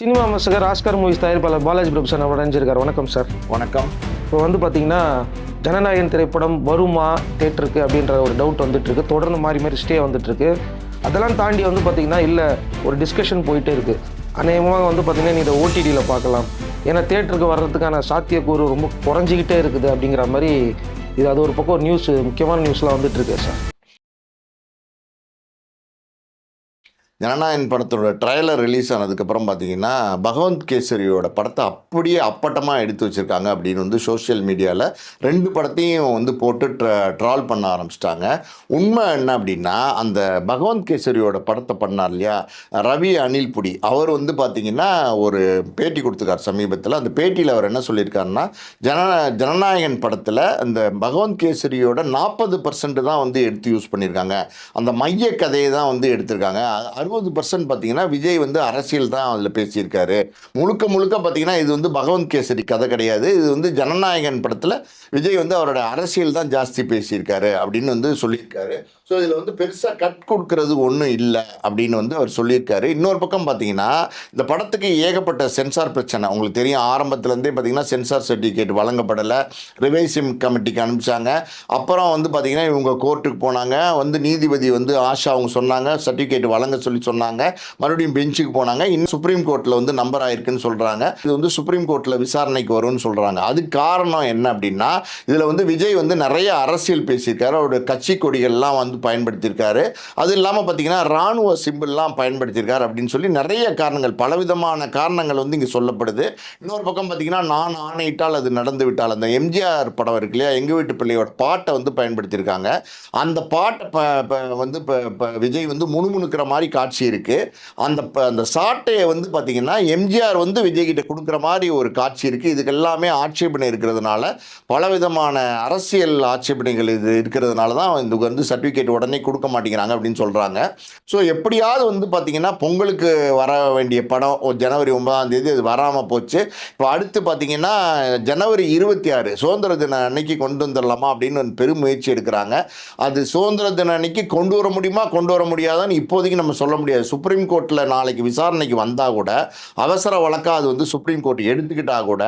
Cinema விமர்சகர் Oscar movies தயாரிப்பாளர் பாலாஜி பிரபு sir நம்மளோட இணைஞ்சிருக்காரு. வணக்கம் சார். வணக்கம். இப்போ வந்து பார்த்தீங்கன்னா ஜனநாயகன் திரைப்படம் வருமா தேட்டருக்கு அப்படின்ற ஒரு டவுட் வந்துட்டு இருக்கு தொடர்ந்து மாறி மாறி ஸ்டே வந்துட்டு இருக்கு அதெல்லாம் தாண்டி வந்து பார்த்தீங்கன்னா இல்லை ஒரு டிஸ்கஷன் போயிட்டே இருக்கு. அநேகமாக வந்து பார்த்தீங்கன்னா நீ இதை ஓடிடியில் பார்க்கலாம். ஏன்னா தேட்டருக்கு வர்றதுக்கான சாத்தியக்கூறு ரொம்ப குறைஞ்சிக்கிட்டே இருக்குது அப்படிங்கிற மாதிரி இது அது ஒரு பக்கம் நியூஸ் முக்கியமான நியூஸ்லாம் வந்துட்டு இருக்கு சார். ஜனநாயகன் படத்தோட ட்ரைலர் ரிலீஸ் ஆனதுக்கப்புறம் பார்த்தீங்கன்னா பகவந்த் கேசரியோட படத்தை அப்படியே அப்பட்டமாக எடுத்து வச்சுருக்காங்க அப்படின்னு வந்து சோஷியல் மீடியாவில் ரெண்டு படத்தையும் வந்து போட்டு ட்ர ட்ரால் பண்ண ஆரம்பிச்சிட்டாங்க. உண்மை என்ன அப்படின்னா அந்த பகவந்த் கேசரியோட படத்தை பண்ணார் இல்லையா ரவி அனில்புடி அவர் வந்து பார்த்தீங்கன்னா ஒரு பேட்டி கொடுத்துருக்கார் சமீபத்தில். அந்த பேட்டியில் அவர் என்ன சொல்லியிருக்காருன்னா ஜன ஜனநாயகன் படத்தில் அந்த பகவந்த் கேசரியோட நாற்பது பர்சன்ட் தான் வந்து எடுத்து யூஸ் பண்ணியிருக்காங்க. அந்த மைய கதையை தான் வந்து எடுத்திருக்காங்க. அறுபது பர்சன்ட் பார்த்தீங்கன்னா விஜய் வந்து அரசியல் தான் அதில் பேசியிருக்காரு. முழுக்க முழுக்க பார்த்தீங்கன்னா இது வந்து பகவந்த் கேசரி கதை கிடையாது. இது வந்து ஜனநாயகன் படத்தில் விஜய் வந்து அவரோட அரசியல் தான் ஜாஸ்தி பேசியிருக்காரு அப்படின்னு வந்து சொல்லியிருக்காரு. ஸோ இதில் வந்து பெருசாக கட் கொடுக்கறது ஒன்றும் இல்லை அப்படின்னு வந்து அவர் சொல்லியிருக்காரு. இன்னொரு பக்கம் பார்த்தீங்கன்னா இந்த படத்துக்கு ஏகப்பட்ட சென்சார் பிரச்சனை. உங்களுக்கு தெரியும் ஆரம்பத்துலேருந்தே பார்த்தீங்கன்னா சென்சார் சர்டிஃபிகேட் வழங்கப்படலை. ரிவைசிம் கமிட்டிக்கு அனுப்பிச்சாங்க. அப்புறம் வந்து பார்த்தீங்கன்னா இவங்க கோர்ட்டுக்கு போனாங்க. வந்து நீதிபதி வந்து ஆஷா அவங்க சொன்னாங்க சர்டிஃபிகேட் வழங்க சொல்லி சொன்னாங்க. மறுபடியும் பெஞ்சுக்கு போனாங்க. இன்னும் சுப்ரீம் கோர்ட்டில் வந்து நம்பர் ஆயிருக்குன்னு சொல்கிறாங்க இது வந்து சுப்ரீம் கோர்ட்டில் விசாரணைக்கு வரும்னு சொல்கிறாங்க அதுக்கு காரணம் என்ன அப்படின்னா இதில் வந்து விஜய் வந்து நிறைய அரசியல் பேசியிருக்காரு. அவருடைய கட்சி கொடிகள்லாம் வந்து பயன்படுத்தியிருக்காரு. அது இல்லாமல் பார்த்தீங்கன்னா ராணுவ சிம்பிள்லாம் பயன்படுத்தியிருக்காரு அப்படின்னு சொல்லி நிறைய காரணங்கள் பலவிதமான காரணங்கள் வந்து இங்கே சொல்லப்படுது. இன்னொரு பக்கம் பார்த்தீங்கன்னா நான் ஆணையிட்டால் அது நடந்து விட்டால் அந்த எம்ஜிஆர் படம் இருக்கு இல்லையா எங்கள் வீட்டு பிள்ளையோட பாட்டை வந்து பயன்படுத்தியிருக்காங்க. அந்த பாட்டை வந்து இப்போ விஜய் வந்து முணுமுணுக்கிற மாதிரி காட்சி இருக்குது அந்த அந்த சாட்டையை வந்து பார்த்திங்கன்னா எம்ஜிஆர் வந்து விஜய்கிட்ட கொடுக்குற மாதிரி ஒரு காட்சி இருக்குது இதுக்கு எல்லாமே ஆட்சேபனை இருக்கிறதுனால பலவிதமான அரசியல் ஆட்சேபனைகள் இது இருக்கிறதுனால தான் இதுக்கு வந்து சர்டிஃபிகேட் உடனே கொடுக்க மாட்டேங்கிறாங்க அப்படின்னு சொல்கிறாங்க ஸோ எப்படியாவது வந்து பார்த்திங்கன்னா பொங்கலுக்கு வர வேண்டிய படம் ஜனவரி ஒன்பதாம் தேதி அது வராமல் போச்சு. இப்போ அடுத்து பார்த்திங்கன்னா ஜனவரி இருபத்தி ஆறு சுதந்திர தின அன்னைக்கு கொண்டு வந்துடலாமா அப்படின்னு பெரும் முயற்சி எடுக்கிறாங்க. அது சுதந்திர தின அன்னைக்கு கொண்டு வர முடியுமா கொண்டு வர முடியாதான்னு இப்போதைக்கு நம்ம சொல்ல முடியாது. சுப்ரீம் கோர்ட்டில் நாளைக்கு விசாரணைக்கு வந்தால் கூட அவசர வழக்காக அது வந்து சுப்ரீம் கோர்ட் எடுத்துக்கிட்டால் கூட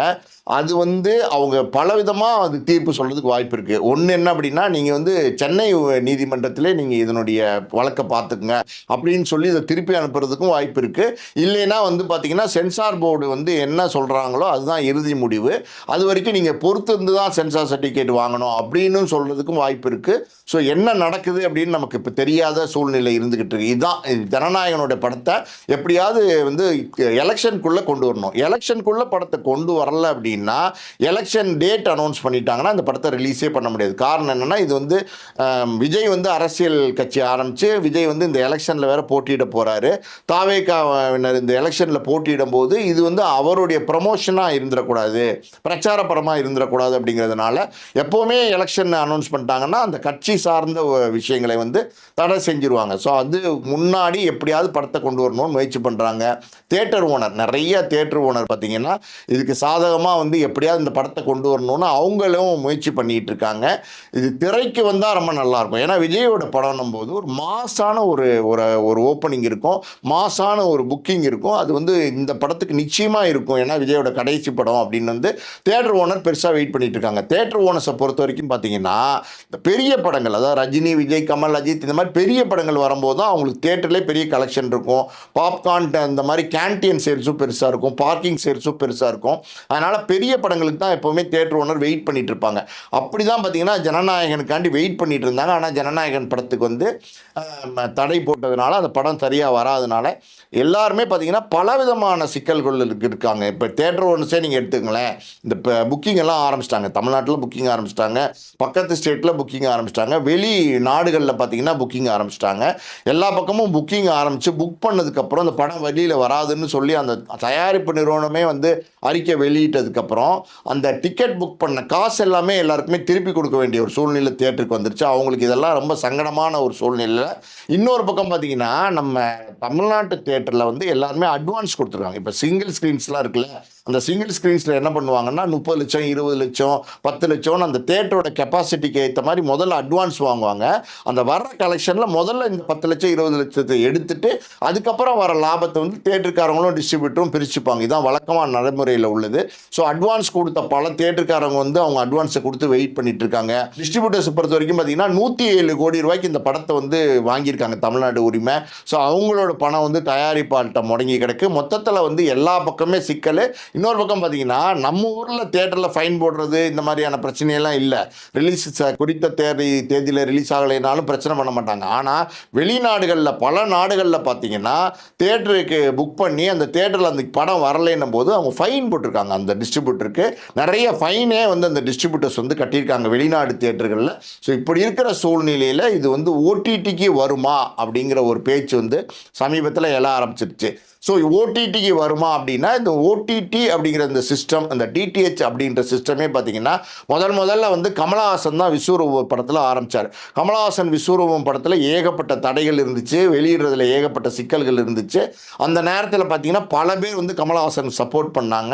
அது வந்து அவங்க பலவிதமாக அது தீர்ப்பு சொல்கிறதுக்கு வாய்ப்பு இருக்குது ஒன்று என்ன அப்படின்னா நீங்கள் வந்து சென்னை நீதிமன்றத்திலே நீங்கள் இதனுடைய வழக்கை பார்த்துக்குங்க அப்படின்னு சொல்லி இதை திருப்பி அனுப்புறதுக்கும் வாய்ப்பு இருக்குது இல்லைன்னா வந்து பார்த்தீங்கன்னா சென்சார் போர்டு வந்து என்ன சொல்கிறாங்களோ அதுதான் இறுதி முடிவு. அது வரைக்கும் நீங்கள் பொறுத்து இருந்து தான் சென்சார் சர்டிஃபிகேட் வாங்கணும் அப்படின்னு சொல்கிறதுக்கும் வாய்ப்பு இருக்குது ஸோ என்ன நடக்குது அப்படின்னு நமக்கு இப்போ தெரியாத சூழ்நிலை இருந்துக்கிட்டு இருக்கு. இதுதான் ஜனநாயகனோட ஜனநாயகனுடைய படத்தை எப்படியாவது வந்து எலெக்ஷனுக்குள்ளே கொண்டு வரணும். எலெக்ஷனுக்குள்ளே படத்தை கொண்டு வரல அப்படின்னு எலெக்ஷன் டேட் அனௌன்ஸ் பண்ணிட்டாங்கன்னா அந்த படத்தை ரிலீஸே பண்ண முடியாது. காரணம் என்னென்னா இது வந்து விஜய் வந்து அரசியல் கட்சி ஆரம்பித்து விஜய் வந்து இந்த எலெக்ஷனில் வேற போட்டியிட போகிறாரு தாவேக்காவினர் இந்த எலெக்ஷனில் போட்டியிடும் போது இது வந்து அவருடைய ப்ரமோஷனாக இருந்துடக்கூடாது. பிரச்சார படமாக இருந்துடக்கூடாது அப்படிங்கிறதுனால எப்போவுமே எலெக்ஷன் அனௌன்ஸ் பண்ணிட்டாங்கன்னா அந்த கட்சி சார்ந்த விஷயங்களை வந்து தடை செஞ்சிருவாங்க. ஸோ அது முன்னாடி எப்படியாவது படத்தை கொண்டு வரணும்னு முயற்சி பண்ணுறாங்க தேட்டர் ஓனர் நிறைய தேட்டர் ஓனர் பார்த்தீங்கன்னா இதுக்கு சாதகமாக வந்து எப்படியாவது இந்த படத்தை கொண்டு வரணும்னு அவங்களும் முயற்சி பண்ணிகிட்டு இருக்காங்க இது திரைக்கு வந்தால் ரொம்ப நல்லாயிருக்கும். ஏன்னா விஜயோட படம்னும் போது ஒரு மாசான ஒரு ஒரு ஒரு ஓப்பனிங் இருக்கும். மாசான ஒரு புக்கிங் இருக்கும். அது வந்து இந்த படத்துக்கு நிச்சயமாக இருக்கும். ஏன்னா விஜயோட கடைசி படம் அப்படின்னு வந்து தேட்டர் ஓனர் பெருசாக வெயிட் பண்ணிட்டு இருக்காங்க தேட்டர் ஓனர்ஸை பொறுத்த வரைக்கும் பார்த்தீங்கன்னா இந்த பெரிய படங்கள் அதாவது ரஜினி விஜய் கமல் அஜித் இந்த மாதிரி பெரிய படங்கள் வரும்போது தான் அவங்களுக்கு தேட்டர்லேயே பெரிய கலெக்ஷன் இருக்கும். பாப்கார்ன் இந்த மாதிரி கேன்டீன் சேல்ஸும் பெருசாக இருக்கும். பார்க்கிங் சேல்ஸும் பெருசாக இருக்கும். அதனால் பெரிய படங்களுக்கு தான் எப்போவுமே தேட்டர் ஓனர் வெயிட் பண்ணிட்டு இருப்பாங்க அப்படி தான் பார்த்தீங்கன்னா ஜனநாயகனுக்காண்டி வெயிட் பண்ணிட்டு இருந்தாங்க ஆனால் ஜனநாயகன் படத்துக்கு வந்து தடை போட்டதுனால அந்த படம் சரியாக வராதனால எல்லாருமே பார்த்தீங்கன்னா பலவிதமான சிக்கல்கள் இருக்காங்க. இப்போ தேட்டர் ஓனர்ஸே நீங்கள் எடுத்துக்கங்களேன். இந்த இப்போ புக்கிங் எல்லாம் ஆரம்பிச்சிட்டாங்க. தமிழ்நாட்டில் புக்கிங் ஆரம்பிச்சிட்டாங்க. பக்கத்து ஸ்டேட்டில் புக்கிங் ஆரம்பிச்சிட்டாங்க. வெளி நாடுகளில் பார்த்தீங்கன்னா புக்கிங் ஆரம்பிச்சிட்டாங்க. எல்லா பக்கமும் புக்கிங் ஆரம்பித்து புக் பண்ணதுக்கப்புறம் அந்த படம் வெளியில் வராதுன்னு சொல்லி அந்த தயாரிப்பு நிறுவனமே வந்து அறிக்கை வெளியிட்டதுக்கப்புறம் அந்த டிக்கெட் புக் பண்ண காசு எல்லாமே எல்லாருக்குமே திருப்பி கொடுக்க வேண்டிய ஒரு சூழ்நிலை தேட்டருக்கு வந்துருச்சு. அவங்களுக்கு இதெல்லாம் ரொம்ப சங்கடமான ஒரு சூழ்நிலையில் இன்னொரு பக்கம் பார்த்தீங்கன்னா நம்ம தமிழ்நாட்டு தேட்டரில் வந்து எல்லாருமே அட்வான்ஸ் கொடுத்துருக்காங்க. இப்போ சிங்கிள் ஸ்க்ரீன்ஸ்லாம் இருக்குல்ல அந்த சிங்கிள் ஸ்க்ரீன்ஸில் என்ன பண்ணுவாங்கன்னா முப்பது லட்சம் இருபது லட்சம் பத்து லட்சம்னு அந்த தேட்டரோட கெப்பாசிட்டிக்கு ஏற்ற மாதிரி முதல்ல அட்வான்ஸ் வாங்குவாங்க. அந்த வர்ற கலெக்ஷனில் முதல்ல இந்த பத்து லட்சம் இருபது லட்சத்தை எடுத்துட்டு அதுக்கப்புறம் வர லாபத்தை வந்து தேட்டருக்காரங்களும் டிஸ்ட்ரிபியூட்டரும் பிரிச்சுப்பாங்க. இதுதான் வழக்கமான நடைமுறையில் உள்ளது. ஸோ அட்வான்ஸ் கொடுத்த பல தேட்டருக்காரங்க வந்து அவங்க அட்வான்ஸை கொடுத்து வெயிட் பண்ணிட்டு இருக்காங்க. டிஸ்ட்ரிபியூட்டர்ஸ் பொறுத்த வரைக்கும் பார்த்தீங்கன்னா நூற்றி ஏழு கோடி ரூபாய்க்கு இந்த படத்தை வந்து வாங்கியிருக்காங்க தமிழ்நாடு உரிமை. ஸோ அவங்களோட பணம் வந்து தயாரிப்பாள்கிட்ட முடங்கி கிடக்கு. மொத்தத்தில் வந்து எல்லா பக்கமே சிக்கல். இன்னொரு பக்கம் பார்த்தீங்கன்னா நம்ம ஊரில் தேட்டரில் ஃபைன் போடுறது இந்த மாதிரியான பிரச்சனையெல்லாம் இல்லை. ரிலீஸ் குறித்த தேதி தேதியில் ரிலீஸ் ஆகலைனாலும் பிரச்சனை பண்ண மாட்டாங்க. ஆனால் வெளிநாடுகளில் பல நாடுகளில் பார்த்தீங்கன்னா தேட்டருக்கு புக் பண்ணி அந்த தேட்டரில் அந்த படம் வரலைன்னும் போது அவங்க ஃபைன் போட்டிருக்காங்க. அந்த டிஸ்ட்ரிபியூட்டருக்கு நிறைய ஃபைனே வந்து அந்த டிஸ்ட்ரிபியூட்டர்ஸ் வந்து கட்டியிருக்காங்க வெளிநாடு தேட்டர்களில் ஸோ இப்படி இருக்கிற சூழ்நிலையில் இது வந்து ஓடிடிக்கு வருமா அப்படிங்கிற ஒரு பேச்சு வந்து சமீபத்தில் எழ ஆரம்பிச்சிருச்சு. ஸோ ஓடிடிக்கு வருமா அப்படின்னா இந்த ஓடிடி அப்படிங்கிற இந்த சிஸ்டம் அந்த டிடிஹெச் அப்படின்ற சிஸ்டமே பார்த்தீங்கன்னா முதல் முதல்ல வந்து கமலஹாசன் தான் விஸ்வரூப படத்தில் ஆரம்பித்தார் கமலஹாசன் விஸ்வரூபம் படத்தில் ஏகப்பட்ட தடைகள் இருந்துச்சு வெளியிடுறதுல ஏகப்பட்ட சிக்கல்கள் இருந்துச்சு. அந்த நேரத்தில் பார்த்தீங்கன்னா பல பேர் வந்து கமலஹாசன் சப்போர்ட் பண்ணாங்க.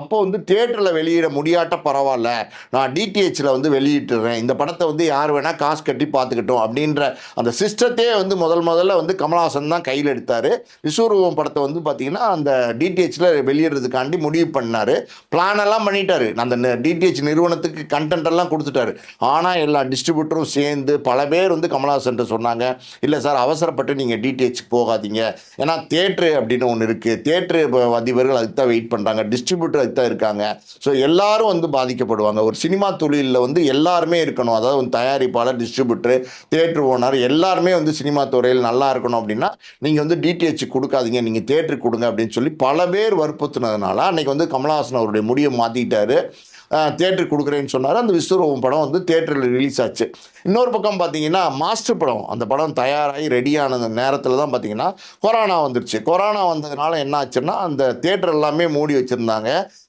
அப்போ வந்து தேட்டரில் வெளியிட முடியாட்ட பரவாயில்ல. நான் டிடிஹெச்சில் வந்து வெளியிட்டுறேன். இந்த படத்தை வந்து யார் வேணால் காசு கட்டி பார்த்துக்கிட்டோம் அப்படின்ற அந்த சிஸ்டத்தையே வந்து முதல் முதல்ல வந்து கமலஹாசன் தான் கையில் எடுத்தார். விஸ்வரூபம் படத்தை வந்து பார்த்தீங்கன்னா அந்த டிடிஹெச்சில் வெளியிடுறதுக்காண்டி முடிவு பண்ணார். பிளானெல்லாம் பண்ணிட்டாரு. அந்த டிடிஹெச் நிறுவனத்துக்கு கண்டென்ட் எல்லாம் கொடுத்துட்டாரு. ஆனால் எல்லா டிஸ்ட்ரிபியூட்டரும் சேர்ந்து பல பேர் வந்து கமலஹாசன் சொன்னாங்க இல்லை சார் அவசரப்பட்டு நீங்கள் டிடிஹெச் போகாதீங்க. ஏன்னா தேட்ரு அப்படின்னு ஒன்று இருக்குது தேட்ரு அதிபர்கள் அதுக்கு தான் வெயிட் பண்ணுறாங்க டிஸ்ட்ரிபியூட்டர் அதுக்கு தான் இருக்காங்க. ஸோ எல்லாரும் வந்து பாதிக்கப்படுவாங்க. ஒரு சினிமா தொழிலில் வந்து எல்லாருமே இருக்கணும். அதாவது வந்து தயாரிப்பாளர் டிஸ்ட்ரிபியூட்டர் தேட்ரு ஓனர் எல்லாருமே வந்து சினிமா துறையில் நல்லா இருக்கணும் அப்படின்னா நீங்கள் வந்து டிடிஹெச் கொடுக்காதீங்க. நீங்கள் தேட்டருக்கு கொடுங்க அப்படின்னு சொல்லி பல பேர் வற்புறுத்தினதுனால அன்னைக்கு வந்து கமலஹாசன் அவருடைய முடியை மாற்றிட்டாரு தேட்டர் கொடுக்குறேன்னு சொன்னார். அந்த விஸ்வரூபம் படம் வந்து தேட்டரில் ரிலீஸ் ஆச்சு. இன்னொரு பக்கம் பார்த்தீங்கன்னா மாஸ்டர் படம். அந்த படம் தயாராகி ரெடியான நேரத்தில் தான் பார்த்தீங்கன்னா கொரோனா வந்துருச்சு. கொரோனா வந்ததுனால என்ன ஆச்சுன்னா அந்த தேட்டர் எல்லாமே மூடி வச்சுருந்தாங்க.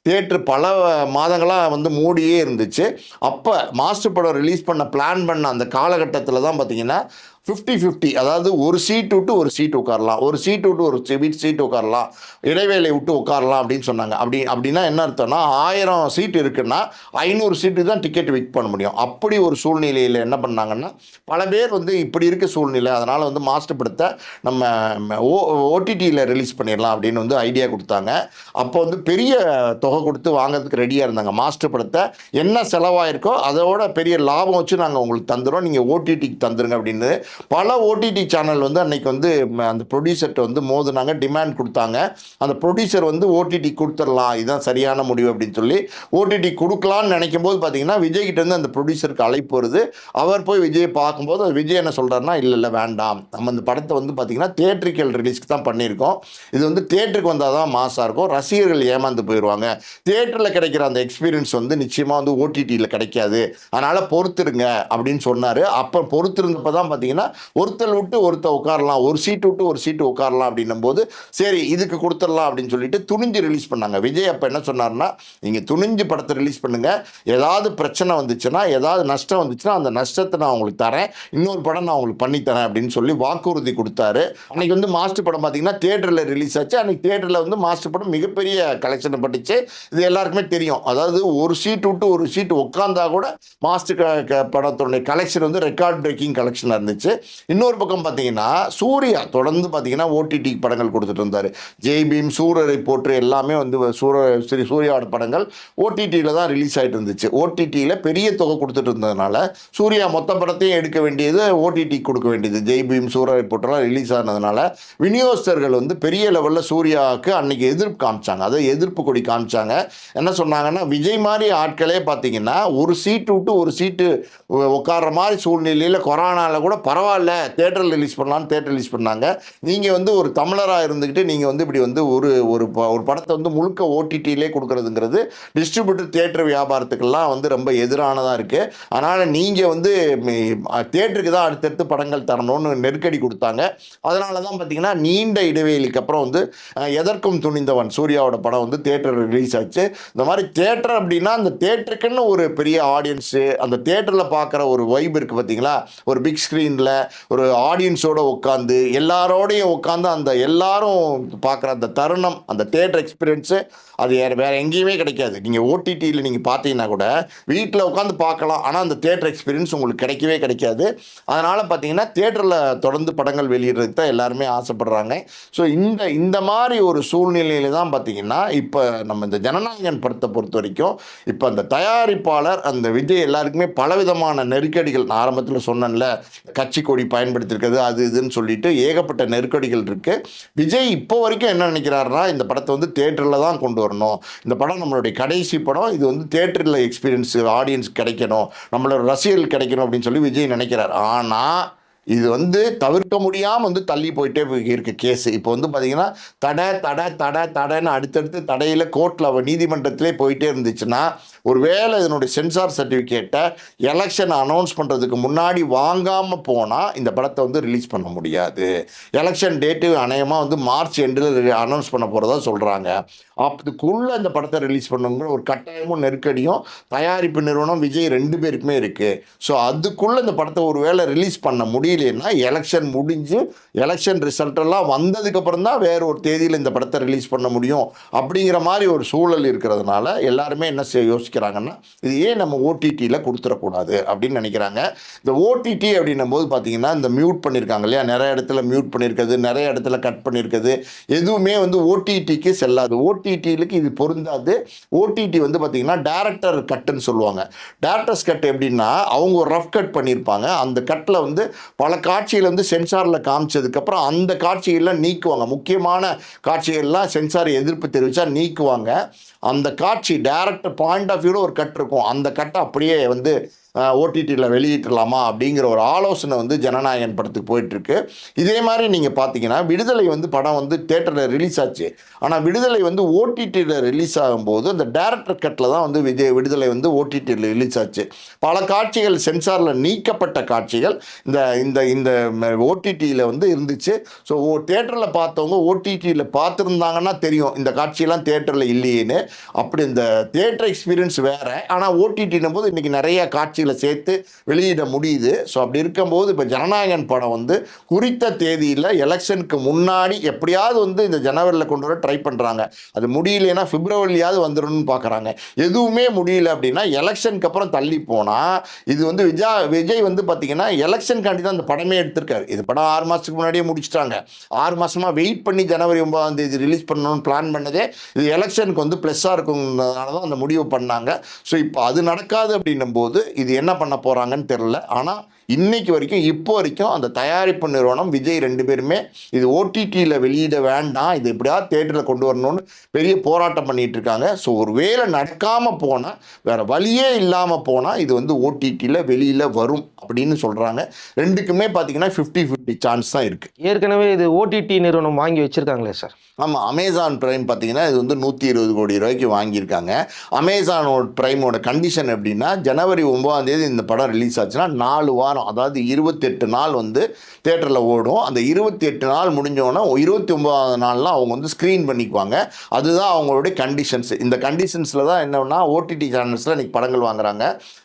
தேட்டர் பல மாதங்களாக வந்து மூடியே இருந்துச்சு. அப்போ மாஸ்டர் படம் ரிலீஸ் பண்ண பிளான் பண்ண அந்த காலகட்டத்தில் தான் பார்த்தீங்கன்னா ஃபிஃப்டி ஃபிஃப்டி அதாவது ஒரு சீட் விட்டு ஒரு சீட் உட்காரலாம். ஒரு சீட் விட்டு ஒரு சீட் சீட் உட்காரலாம். இடைவேளை விட்டு உட்காரலாம் அப்படின்னு சொன்னாங்க. அப்படி அப்படின்னா என்ன அர்த்தம்னா ஆயிரம் சீட் இருக்குன்னா ஐநூறு சீட்டு தான் டிக்கெட் விக் பண்ண முடியும். அப்படி ஒரு சூழ்நிலையில் என்ன பண்ணாங்கன்னா பல பேர் வந்து இப்படி இருக்க சூழ்நிலை அதனால் வந்து மாஸ்டர் படத்தை நம்ம ஓ ஓடிடியில் ரிலீஸ் பண்ணிடலாம் அப்படின்னு வந்து ஐடியா கொடுத்தாங்க. அப்போ வந்து பெரிய தொகை கொடுத்து வாங்குறதுக்கு ரெடியாக இருந்தாங்க. மாஸ்டர் படத்தை என்ன செலவாயிருக்கோ அதோட பெரிய லாபம் வச்சு நாங்கள் உங்களுக்கு தந்துடுறோம் நீங்கள் ஓடிடிக்கு தந்துருங்க அப்படின்னு பல ஓடிடி சேனல் வந்து அன்னைக்கு வந்து அந்த ப்ரொடியூசர்கிட்ட வந்து மோதுனாங்க டிமாண்ட் கொடுத்தாங்க. அந்த ப்ரொடியூசர் வந்து ஓடிடி கொடுத்துடலாம் இதுதான் சரியான முடிவு அப்படின்னு சொல்லி ஓடிடி கொடுக்கலான்னு நினைக்கும் போது பார்த்தீங்கன்னா விஜய் கிட்ட இருந்து அந்த ப்ரொடியூசருக்கு அழைப்பு வருது. அவர் போய் விஜயை பார்க்கும்போது அது விஜய் என்ன சொல்கிறாருன்னா இல்லை இல்லை வேண்டாம். நம்ம இந்த படத்தை வந்து பார்த்தீங்கன்னா தேட்ரிக்கல் ரிலீஸ்க்கு தான் பண்ணியிருக்கோம். இது வந்து தேட்டருக்கு வந்தால் தான் மாசாக இருக்கும். ரசிகர்கள் ஏமாந்து போயிடுவாங்க தேட்டரில் கிடைக்கிற அந்த எக்ஸ்பீரியன்ஸ் வந்து நிச்சயமாக வந்து ஓடிடியில் கிடைக்காது. அதனால் பொறுத்துருங்க அப்படின்னு சொன்னார். அப்போ பொறுத்திருந்தப்போ தான் பார்த்தீங்கன்னா ஒருத்தர் விட்டு ஒருத்தர் உட்காரலாம் ஒரு சீட்டு விட்டு ஒரு சீட்டு உட்காரலாம் அப்படின்னும் போது சரி இதுக்கு கொடுத்துடலாம் அப்படின்னு சொல்லிட்டு துணிஞ்சு ரிலீஸ் பண்ணாங்க. விஜய் அப்போ என்ன சொன்னார்னா நீங்கள் துணிஞ்சு படத்தை ரிலீஸ் பண்ணுங்கள் ஏதாவது பிரச்சனை வந்துச்சுன்னா ஏதாவது நஷ்டம் வந்துச்சுன்னா அந்த நஷ்டத்தை நான் உங்களுக்கு தரேன். இன்னொரு படம் நான் உங்களுக்கு பண்ணித்தரேன் அப்படின்னு சொல்லி வாக்குறுதி கொடுத்தாரு. அன்னைக்கு வந்து மாஸ்டர் படம் பார்த்தீங்கன்னா தேட்டரில் ரிலீஸ் ஆச்சு. அன்னைக்கு தேட்டரில் வந்து மாஸ்டர் படம் மிகப்பெரிய கலெக்ஷனை பட்டுச்சு. இது எல்லாருக்குமே தெரியும். அதாவது ஒரு சீட்டு விட்டு ஒரு சீட்டு உட்காந்தா கூட மாஸ்டர் படத்துடைய கலெக்ஷன் வந்து ரெக்கார்ட் பிரேக்கிங் கலெக்ஷனாக இருந்துச்சு. இன்னொரு பக்கம் பார்த்தீங்கன்னா சூர்யா தொடர்ந்து பார்த்தீங்கன்னா ஓடிடி படங்கள் கொடுத்துட்டு இருந்தார். ஜெய் பீம் சூரரை போற்று எல்லாமே வந்து சூர ஸ்ரீ சூர்யாவோட படங்கள் ஓடிடியில் தான் ரிலீஸ் ஆகிட்டு இருந்துச்சு. ஓடிடியில் பெரிய தொகை கொடுத்துட்டு இருந்ததுனால சூர்யா மொத்த படத்தையும் எடுக்க வேண்டியது ஓடிடி கொடுக்க வேண்டியது. ஜெய் பீம் சூரரை போற்றுலாம் ரிலீஸ் ஆனதுனால விநியோகஸ்தர்கள் வந்து பெரிய லெவலில் சூர்யாவுக்கு அன்னைக்கு எதிர்ப்பு காமிச்சாங்க. அதை எதிர்ப்பு கொடி காமிச்சாங்க. என்ன சொன்னாங்கன்னா விஜய் மாதிரி ஆட்களே பார்த்தீங்கன்னா ஒரு சீட்டு விட்டு ஒரு சீட்டு உட்கார்ற மாதிரி சூழ்நிலையில் கொரோனாவில் கூட பரவாயில்ல தேட்டரில் ரிலீஸ் பண்ணலான்னு தேட்டர் ரிலீஸ் பண்ணாங்க. நீங்கள் வந்து ஒரு தமிழராக இருந்துக்கிட்டு நீங்கள் வந்து இப்படி வந்து ஒரு ஒரு ப- ஒரு படத்தை வந்து முழுக்க ஓடிடியிலே கொடுக்குறதுங்கிறது டிஸ்ட்ரிபியூட்டர் தேட்டர் வியாபாரத்துக்கெல்லாம் வந்து ரொம்ப எதிரானதாக இருக்குது அதனால் நீங்கள் வந்து தேட்டருக்கு தான் அடுத்தடுத்து படங்கள் தரணும்னு நெருக்கடி கொடுத்தாங்க. அதனால தான் பார்த்தீங்கன்னா நீண்ட இடைவெளிக்கு அப்புறம் வந்து எதற்கும் துணிந்தவன் சூர்யாவோட படம் வந்து தேட்டர் ரிலீஸ் ஆச்சு. இந்த மாதிரி தேட்டர் அப்படின்னா அந்த தேட்டருக்குன்னு ஒரு பெரிய ஆடியன்ஸு அந்த தேட்டரில் பார்க்குற ஒரு வைப் இருக்குது பார்த்தீங்களா ஒரு பிக் ஸ்க்ரீனில் ஒரு ஆடியன்ஸோட உட்காந்து எல்லாரோடையும் உட்காந்து அந்த எல்லாரும் பார்க்குற அந்த தருணம் அந்த தேட்டர் எக்ஸ்பீரியன்ஸு அது வேறு வேறு எங்கேயுமே கிடைக்காது. நீங்கள் ஓடிடியில் நீங்கள் பார்த்தீங்கன்னா கூட வீட்டில் உட்காந்து பார்க்கலாம். ஆனால் அந்த தேட்டர் எக்ஸ்பீரியன்ஸ் உங்களுக்கு கிடைக்கவே கிடைக்காது. அதனால் பார்த்தீங்கன்னா தேட்டரில் தொடர்ந்து படங்கள் வெளியிடுறதுக்கு தான் எல்லாருமே ஆசைப்படுறாங்க. ஸோ இந்த இந்த மாதிரி ஒரு சூழ்நிலையில தான் பார்த்தீங்கன்னா இப்போ நம்ம இந்த ஜனநாயகன் படத்தை பொறுத்த வரைக்கும் இப்போ அந்த தயாரிப்பாளர் அந்த விஜய் எல்லாருக்குமே பலவிதமான நெருக்கடிகள் நான் ஆரம்பத்தில் சொன்னேன்ல கட்சி கொடி பயன்படுத்தியிருக்கிறது அது இதுன்னு சொல்லிட்டு ஏகப்பட்ட நெருக்கடிகள் இருக்குது விஜய் இப்போ வரைக்கும் என்ன நினைக்கிறாருன்னா இந்த படத்தை வந்து தேட்டரில் தான் கொண்டு வரணும். இந்த படம் நம்மளுடைய கடைசி படம். இது வந்து தேட்டரில் எக்ஸ்பீரியன்ஸ் ஆடியன்ஸ் கிடைக்கணும். நம்மளோட ரசிகர்கள் கிடைக்கணும் அப்படின்னு சொல்லி விஜய் நினைக்கிறார். ஆனால் இது வந்து தவிர்க்க முடியாமல் வந்து தள்ளி போயிட்டே போய் இருக்கு கேஸு இப்போ வந்து பார்த்தீங்கன்னா தடை தடை தடை தடைன்னு அடுத்தடுத்து தடையில் கோர்ட்டில் நீதிமன்றத்திலே போயிட்டே இருந்துச்சுன்னா ஒருவேளை இதனுடைய சென்சார் சர்டிஃபிகேட்டை எலெக்ஷன் அனௌன்ஸ் பண்ணுறதுக்கு முன்னாடி வாங்காமல் போனால் இந்த படத்தை வந்து ரிலீஸ் பண்ண முடியாது. எலெக்ஷன் டேட்டு அநேகமாக வந்து மார்ச் எண்டில் அனௌன்ஸ் பண்ண போகிறதா சொல்கிறாங்க அதுக்குள்ளே இந்த படத்தை ரிலீஸ் பண்ணுங்கிற ஒரு கட்டாயமும் நெருக்கடியும் தயாரிப்பு நிறுவனம் விஜய் ரெண்டு பேருக்குமே இருக்குது ஸோ அதுக்குள்ளே இந்த படத்தை ஒரு வேளை ரிலீஸ் பண்ண முடியலன்னா எலெக்ஷன் முடிஞ்சு எலெக்ஷன் ரிசல்ட்டெல்லாம் வந்ததுக்கப்புறம் தான் வேறு ஒரு தேதியில் இந்த படத்தை ரிலீஸ் பண்ண முடியும் அப்படிங்கிற மாதிரி ஒரு சூழல் இருக்கிறதுனால எல்லாருமே என்ன செய்ய யோசிக்கிறாங்கன்னா இது ஏன் நம்ம ஓடிடியில் கொடுத்துடக்கூடாது அப்படின்னு நினைக்கிறாங்க. இந்த ஓடிடி அப்படின்னும் போது பார்த்தீங்கன்னா இந்த மியூட் பண்ணியிருக்காங்க இல்லையா? நிறைய இடத்துல மியூட் பண்ணியிருக்கிறது நிறைய இடத்துல கட் பண்ணியிருக்கிறது எதுவுமே வந்து ஓடிடிக்கு செல்லாது. ஓடிடிலுக்கு இது பொருந்தாது. ஓடிடி வந்து பார்த்தீங்கன்னா டேரக்டர் கட்டுன்னு சொல்லுவாங்க. டேரக்டர்ஸ் கட் எப்படின்னா அவங்க ஒரு ரஃப் கட் பண்ணியிருப்பாங்க அந்த கட்டில் வந்து பல காட்சிகள் வந்து சென்சாரில் காமிச்சதுக்கப்புறம் அந்த காட்சியெல்லாம் நீக்குவாங்க. முக்கியமான காட்சிகள்லாம் சென்சார் எதிர்ப்பு தெரிவித்தா நீக்குவாங்க. அந்த காட்சி டேரக்டர் பாயிண்ட் ஆஃப் வியூவில் ஒரு கட் இருக்கும். அந்த கட்டை அப்படியே வந்து ஓடிடியில் வெளியிட்டலாமா அப்படிங்கிற ஒரு ஆலோசனை வந்து ஜனநாயகன் படத்துக்கு போயிட்டுருக்கு. இதே மாதிரி நீங்கள் பார்த்தீங்கன்னா விடுதலை வந்து படம் வந்து தேட்டரில் ரிலீஸ் ஆச்சு. ஆனால் விடுதலை வந்து ஓடிடியில் ரிலீஸ் ஆகும்போது அந்த டேரக்டர் கட்டில் தான் வந்து விஜய் விடுதலை வந்து ஓடிடியில் ரிலீஸ் ஆச்சு. பல காட்சிகள் சென்சாரில் நீக்கப்பட்ட காட்சிகள் இந்த இந்த இந்த ஓடிடியில் வந்து இருந்துச்சு. ஸோ ஓ தேட்டரில் பார்த்தவங்க ஓடிடியில் பார்த்துருந்தாங்கன்னா தெரியும் இந்த காட்சியெல்லாம் தேட்டரில் இல்லையேன்னு. அப்படி இந்த தேட்டர் எக்ஸ்பீரியன்ஸ் வேறு. ஆனால் ஓடிடினும் போது இன்றைக்கி நிறைய காட்சிகளை சேர்த்து வெளியிட முடியுது. ஸோ அப்படி இருக்கும்போது இப்போ ஜனநாயகன் படம் வந்து குறித்த தேதியில் எலெக்ஷனுக்கு முன்னாடி எப்படியாவது வந்து இந்த ஜனவரியில் கொண்டு வர ட்ரை பண்ணுறாங்க அது முடியலன்னா பிப்ரவரியாவது வந்துடணும்னு பார்க்குறாங்க எதுவுமே முடியல அப்படின்னா எலெக்ஷனுக்கு அப்புறம் தள்ளி போனால் இது வந்து விஜா விஜய் வந்து பார்த்தீங்கன்னா எலெக்ஷனுக்காண்டி தான் அந்த படமே எடுத்திருக்காரு. இது படம் ஆறு மாதத்துக்கு முன்னாடியே முடிச்சிட்டாங்க. ஆறு மாதமாக வெயிட் பண்ணி ஜனவரி ஒன்பதாம் தேதி ரிலீஸ் பண்ணணும்னு பிளான் பண்ணதே இது எலெக்ஷனுக்கு வந்து பெருசாக இருக்குங்கிறதுனால தான் அந்த முடிவு பண்ணாங்க. ஸோ இப்போ அது நடக்காது அப்படின்னும் போது இது என்ன பண்ண போகிறாங்கன்னு தெரில ஆனால் இன்னைக்கு வரைக்கும் இப்போ வரைக்கும் அந்த தயாரிப்பு நிறுவனம் விஜய் ரெண்டு பேருமே இது ஓடிடியில் வெளியிட வேண்டாம். இது எப்படியாவது தேட்டரில் கொண்டு வரணும்னு பெரிய போராட்டம் பண்ணிட்டு இருக்காங்க. ஸோ ஒரு வேலை நடக்காமல் போனால் வேற வழியே இல்லாமல் போனால் இது வந்து ஓடிடியில் வெளியில் வரும் அப்படின்னு சொல்கிறாங்க ரெண்டுக்குமே பார்த்தீங்கன்னா ஃபிஃப்டி ஃபிஃப்டி சான்ஸ் தான் இருக்குது ஏற்கனவே இது ஓடிடி நிறுவனம் வாங்கி வச்சிருக்காங்களே சார். ஆமாம் அமேசான் பிரைம் பார்த்தீங்கன்னா இது வந்து நூற்றி இருபது கோடி ரூபாய்க்கு வாங்கியிருக்காங்க. அமேசானோட பிரைமோட கண்டிஷன் எப்படின்னா ஜனவரி ஒன்பதாம் தேதி இந்த படம் ரிலீஸ் ஆச்சுன்னா நாலு வாரம் அதாவது இருபத்தெட்டு நாள் வந்து தேட்டரில் ஓடும். அந்த இருபத்தி எட்டு நாள் முடிஞ்சோடனே இருபத்தி ஒன்பதாவது நாள்லாம் அவங்க வந்து ஸ்க்ரீன் பண்ணிக்குவாங்க. அதுதான் அவங்களுடைய கண்டிஷன்ஸ் இந்த கண்டிஷன்ஸில் தான் என்னன்னா ஓடிடி சேனல்ஸில் இன்றைக்கி படங்கள் வாங்குறாங்க.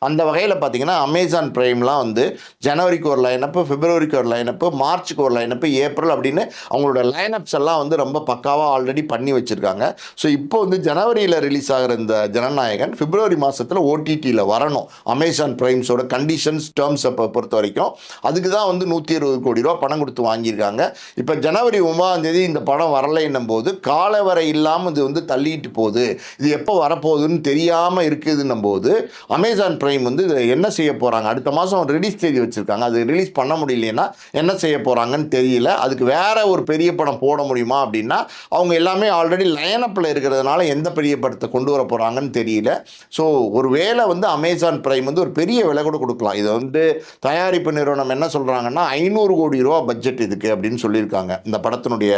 அந்த வகையில் பார்த்தீங்கன்னா அமேசான் பிரைம்லாம் வந்து ஜனவரிக்கு ஒரு லைனப்பு பிப்ரவரிக்கு ஒரு லைனப்பு மார்ச்சுக்கு ஒரு லைனப்பு ஏப்ரல் அப்படின்னு அவங்களோட லைனப்ஸ் எல்லாம் வந்து ரொம்ப பக்காவாக ஆல்ரெடி பண்ணி வச்சுருக்காங்க. ஸோ இப்போ வந்து ஜனவரியில் ரிலீஸ் ஆகிற இந்த ஜனநாயகன் பிப்ரவரி மாதத்தில் ஓடிடியில் வரணும். அமேசான் பிரைம்ஸோட கண்டிஷன்ஸ் டேர்ம்ஸை பொறுத்த வரைக்கும். அதுக்கு தான் வந்து நூற்றி இருபது கோடி ரூபா பணம் கொடுத்து வாங்கியிருக்காங்க. இப்போ ஜனவரி ஒன்பதாந்தேதி இந்த படம் வரலைன்னும் போது காலவரை இல்லாமல் இது வந்து தள்ளிட்டு போகுது. இது எப்போ வரப்போகுதுன்னு தெரியாமல் இருக்குதுன்னும் போது அமேசான் பிரைம் வந்து இதை என்ன செய்ய போகிறாங்க அடுத்த மாதம் ரிலீஸ் தேதி வச்சுருக்காங்க. அது ரிலீஸ் பண்ண முடியலன்னா என்ன செய்ய போகிறாங்கன்னு தெரியல. அதுக்கு வேறு ஒரு பெரிய படம் போட முடியுமா அப்படின்னா அவங்க எல்லாமே ஆல்ரெடி லைனப்பில் இருக்கிறதுனால எந்த பெரிய படத்தை கொண்டு வர போகிறாங்கன்னு தெரியல. ஸோ ஒரு வேளை வந்து அமேசான் பிரைம் வந்து ஒரு பெரிய விலை கூட கொடுக்கலாம். இதை வந்து தயாரிப்பு நிறுவனம் என்ன சொல்கிறாங்கன்னா ஐநூறு கோடி ரூபா பட்ஜெட் இதுக்கு அப்படின்னு சொல்லியிருக்காங்க. இந்த படத்தினுடைய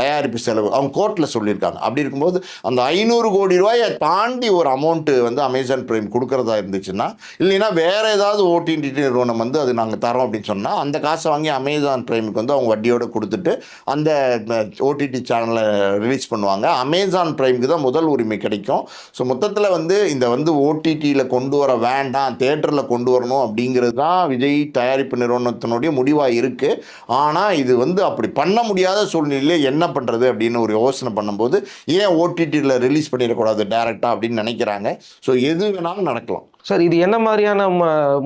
தயாரிப்பு செலவு. அவங்க கோர்ட்டில் சொல்லியிருக்காங்க. அப்படி இருக்கும்போது அந்த ஐநூறு கோடி ரூபாயை தாண்டி ஒரு அமௌண்ட்டு வந்து அமேசான் பிரைம் கொடுக்குறதா இருந்துச்சுன்னா இல்லைன்னா வேறு ஏதாவது ஓடிடி நிறுவனம் வந்து அது நாங்கள் தரோம் அப்படின்னு சொன்னால் அந்த காசை வாங்கி அமேசான் அமேசான் பிரைமுக்கு வந்து அவங்க வட்டியோட கொடுத்துட்டு அந்த ஓடிடி சேனலை ரிலீஸ் பண்ணுவாங்க. அமேசான் பிரைமுக்கு தான் முதல் உரிமை கிடைக்கும். ஸோ மொத்தத்தில் வந்து இந்த வந்து ஓடிடியில் கொண்டு வர வேண்டாம் தேட்டரில் கொண்டு வரணும் அப்படிங்கிறது தான் விஜய் தயாரிப்பு நிறுவனத்தினுடைய முடிவாக இருக்குது ஆனால் இது வந்து அப்படி பண்ண முடியாத சூழ்நிலையில் என்ன பண்ணுறது அப்படின்னு ஒரு யோசனை பண்ணும்போது ஏன் ஓடிடியில் ரிலீஸ் பண்ணிடக்கூடாது டேரெக்டாக அப்படின்னு நினைக்கிறாங்க. ஸோ எது வேணாலும் நடக்கலாம். சார் இது என்ன மாதிரியான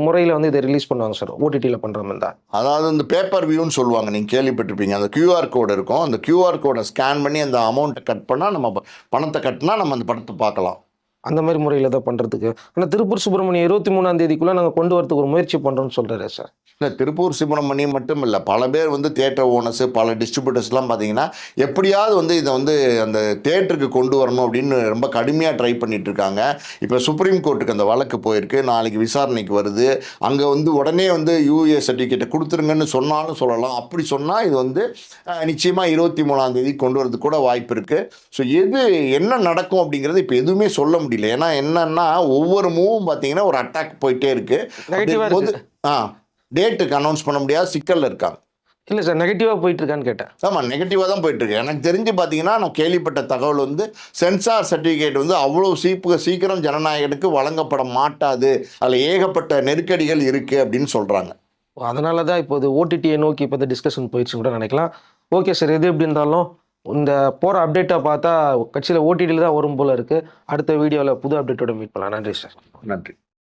முறையில் வந்து இதை ரிலீஸ் பண்ணுவாங்க சார்? ஓடிடியில் பண்ணுற மாதிரி தான். அதாவது இந்த பேப்பர் வியூன்னு சொல்லுவாங்க. நீங்கள் கேள்விப்பட்டிருப்பீங்க. அந்த கியூஆர் கோடு இருக்கும். அந்த கியூஆர் கோடை ஸ்கேன் பண்ணி அந்த அமௌண்ட்டை கட் பண்ணால் நம்ம பணத்தை கட்டினா நம்ம அந்த படத்தை பார்க்கலாம். அந்த மாதிரி முறையில் தான் பண்ணுறதுக்கு ஆனால் திருப்பூர் சுப்பிரமணியம் இருபத்தி மூணாம் தேதிக்குள்ளே நாங்கள் கொண்டு வரதுக்கு ஒரு முயற்சி பண்ணுறோம்னு சொல்கிறாரு சார். இல்லை திருப்பூர் சுப்பிரமணியம் மட்டும் இல்லை பல பேர் வந்து தேட்டர் ஓனர்ஸு பல டிஸ்ட்ரிபியூட்டர்ஸ்லாம் பார்த்தீங்கன்னா எப்படியாவது வந்து இதை வந்து அந்த தேட்டருக்கு கொண்டு வரணும் அப்படின்னு ரொம்ப கடுமையாக ட்ரை பண்ணிட்டு இருக்காங்க. இப்போ சுப்ரீம் கோர்ட்டுக்கு அந்த வழக்கு போயிருக்கு. நாளைக்கு விசாரணைக்கு வருது. அங்கே வந்து உடனே வந்து யூஏ சர்டிஃபிகேட்டை கொடுத்துருங்கன்னு சொன்னாலும் சொல்லலாம். அப்படி சொன்னால் இது வந்து நிச்சயமாக இருபத்தி மூணாம் தேதி கொண்டு வரதுக்கு கூட வாய்ப்பு இருக்குது ஸோ எது என்ன நடக்கும் அப்படிங்கிறது இப்போ எதுவுமே சொல்ல முடியல. ஏன்னா என்னன்னா ஒவ்வொரு மூவும் பார்த்தீங்கன்னா ஒரு அட்டாக் போயிட்டே இருக்கு. இருக்கு ஆ டேட்டுக்கு அனௌன்ஸ் பண்ண முடியாத சிக்கல்ல இருக்காங்க. இல்லை சார் நெகட்டிவாக போயிட்டு இருக்கான்னு கேட்டேன். ஆமாம் நெகட்டிவாக தான் போயிட்டு இருக்கு எனக்கு தெரிஞ்சு பார்த்தீங்கன்னா நான் கேள்விப்பட்ட தகவல் வந்து சென்சார் சர்டிஃபிகேட் வந்து அவ்வளோ சீப்பு சீக்கிரம் ஜனநாயகனுக்கு வழங்கப்பட மாட்டாது. அதில் ஏகப்பட்ட நெருக்கடிகள் இருக்குது அப்படின்னு சொல்கிறாங்க அதனால தான் இப்போ இது ஓடிடியை நோக்கி இப்போ டிஸ்கஷன் போயிடுச்சு கூட நினைக்கலாம். ஓகே சார் எது எப்படி இருந்தாலும் இந்த போகிற அப்டேட்டை பார்த்தா கட்சியில் ஓடிடியில் தான் வரும் போல இருக்குது அடுத்த வீடியோவில் புது அப்டேட்டோட மீட் பண்ணலாம். நன்றி சார். நன்றி.